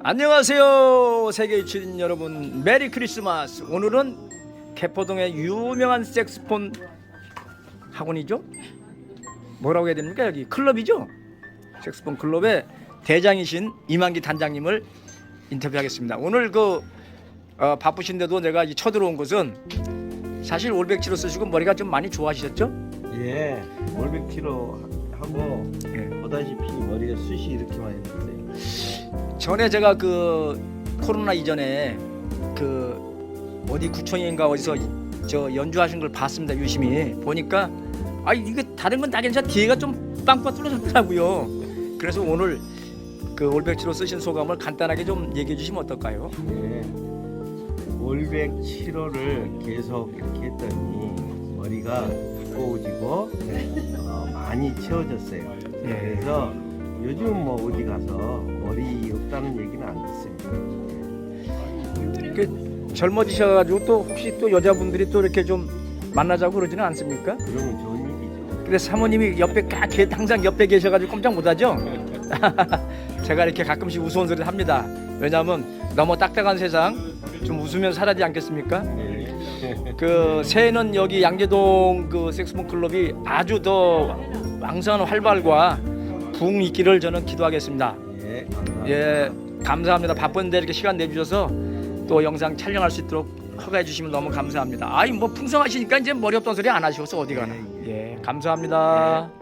안녕하세요 세계 주인 여러분. 메리 크리스마스. 오늘은 개포동의 유명한 색스폰 학원이죠? 뭐라고 해야 됩니까 여기? 클럽이죠? 색스폰 클럽의 대장이신 이만기 단장님을 인터뷰하겠습니다. 오늘 그 어, 바쁘신데도 내가 이 쳐들어온 것은 사실 올백치로 쓰시고 머리가 좀 많이 좋아지셨죠? 예, 월백 키로 하고 예. 보다시피 머리가 숱이 이렇게만 했는데 전에 제가 그 코로나 이전에 그 어디 구청인가 어디서 저 연주하신 걸 봤습니다 유심히. 보니까 아 이게 다른 건 다 괜찮아. 뒤에가 좀 빵빵 뚫어졌더라고요. 그래서 오늘 그 올백치로 쓰신 소감을 간단하게 좀 얘기해 주시면 어떨까요? 예, 월백치로를 계속 이렇게 했더니 머리가 두꺼워지고 어, 많이 채워졌어요. 예. 그래서 요즘 뭐 어디 가서 머리 없다는 얘기는 안 듣습니다. 그 젊어지셔가지고 또 혹시 또 여자분들이 또 이렇게 좀 만나자고 그러지는 않습니까? 그러면 좋은 얘기죠. 근데 사모님이 옆에 가- 게- 항상 옆에 계셔가지고 꼼짝 못하죠. 제가 이렇게 가끔씩 우스운 소리를 합니다. 왜냐하면 너무 딱딱한 세상 좀 웃으면 살아지 않겠습니까? 예. 그 새해는 여기 양재동 그 섹스폰 클럽이 아주 더 왕성한 활발과 부흥 있기를 저는 기도하겠습니다. 예, 감사합니다. 예, 감사합니다. 바쁜데 이렇게 시간 내주셔서 또 영상 촬영할 수 있도록 허가해 주시면 너무 감사합니다. 아이 뭐 풍성하시니까 이제 머리 없던 소리 안 하시고서 어디 가나. 예, 감사합니다.